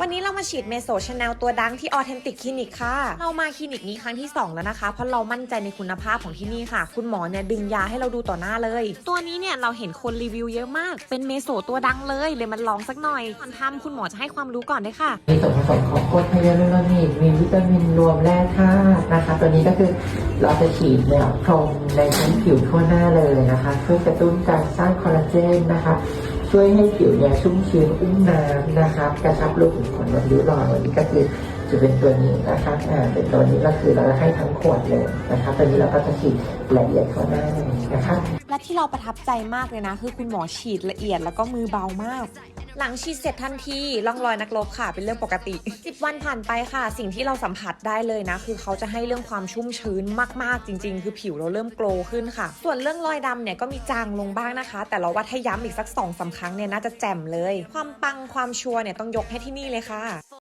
วันนี้เรามาฉีดเมโซชาแนลตัวดังที่ออเทนติกคลินิกค่ะ เรามาคลินิกนี้ครั้งที่ 2 แล้วนะคะ เพราะเรามั่นใจในคุณภาพของที่นี่ค่ะ คุณหมอเนี่ยดึงยาให้เราดูต่อหน้าเลย ตัวนี้เนี่ยเราเห็นคนรีวิวเยอะมาก เป็นเมโซตัวดังเลยเลยมันลองสักหน่อยก่อนทำคุณหมอจะให้ความรู้ก่อนด้วยค่ะมีส่วนผสมของกรดไฮยาลูรอนิกมีวิตามินรวมแร่ธาตุนะคะ ตัวนี้ก็คือเราจะฉีดแนวพรมในชั้นผิวทั่วหน้าเลยนะคะช่วยกระตุ้นการสร้างคอลลาเจนนะคะ ช่วยให้ผิวเนี่ยชุ่มชื้นอุ้มน้ำนะครับกระชับรูขุมขนลดริ้วรอยวันนี้ก็คือจะเป็นตัวนี้นะคะอ่าเป็นตัวนี้ก็คือเราจะให้ทั้งขวดเลยนะคะตัวนี้เราก็จะฉีดละเอียดเข้าหน้าเลยนะคะและที่เราประทับใจมากเลยนะ คือคุณหมอฉีดละเอียดแล้วก็มือเบามาก หลังฉีดเสร็จทันทีร่องรอยนักรบค่ะ เป็นเรื่องปกติ 10 วันผ่านไปค่ะ สิ่งที่เราสัมผัสได้เลยนะ คือเขาจะให้เรื่องความชุ่มชื้นมากๆจริง ๆ คือผิวเราเริ่มโกลว์ขึ้นค่ะ ส่วนเรื่องรอยดำเนี่ยก็มีจางลงบ้างนะคะ แต่เราว่าถ้าย้ำอีกสัก2อสาครั้งเนี่ยน่าจะแจ่มเลย ความปังความชัวร์เนี่ยต้องยกให้ที่นี่เลยค่ะ